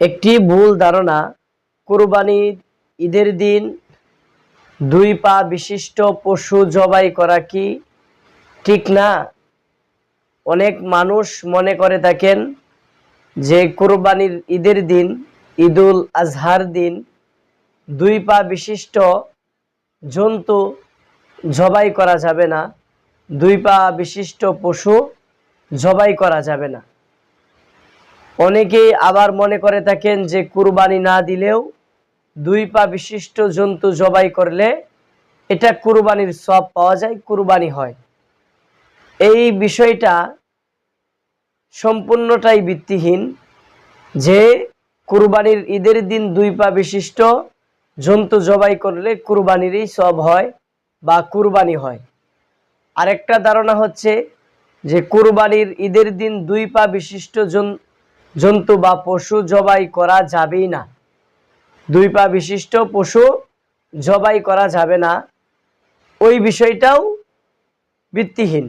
একটি ভুল ধারণা, কোরবানির ঈদের দিন দুই পা বিশিষ্ট পশু জবাই করা কি ঠিক না? অনেক মানুষ মনে করে থাকেন যে কোরবানির ঈদের দিন, ঈদুল আজহার দিন দুই পা বিশিষ্ট জন্তু জবাই করা যাবে না, দুই পা বিশিষ্ট পশু জবাই করা যাবে না। অনেকেই আবার মনে করে থাকেন যে কুরবানি না দিলেও দুই পা বিশিষ্ট জন্তু জবাই করলে এটা কুরবানির সব পাওয়া যায়, কুরবানি হয়। এই বিষয়টা সম্পূর্ণটাই ভিত্তিহীন যে কুরবানির ঈদের দিন দুই পা বিশিষ্ট জন্তু জবাই করলে কুরবানিরই সব হয় বা কুরবানি হয়। আরেকটা ধারণা হচ্ছে যে কুরবানির ঈদের দিন দুই পা বিশিষ্ট জন- জন্তু বা পশু জবাই করা যাবেই না। দুই পা বিশিষ্ট পশু জবাই করা যাবে না। ওই বিষয়টাও ভিত্তিহীন।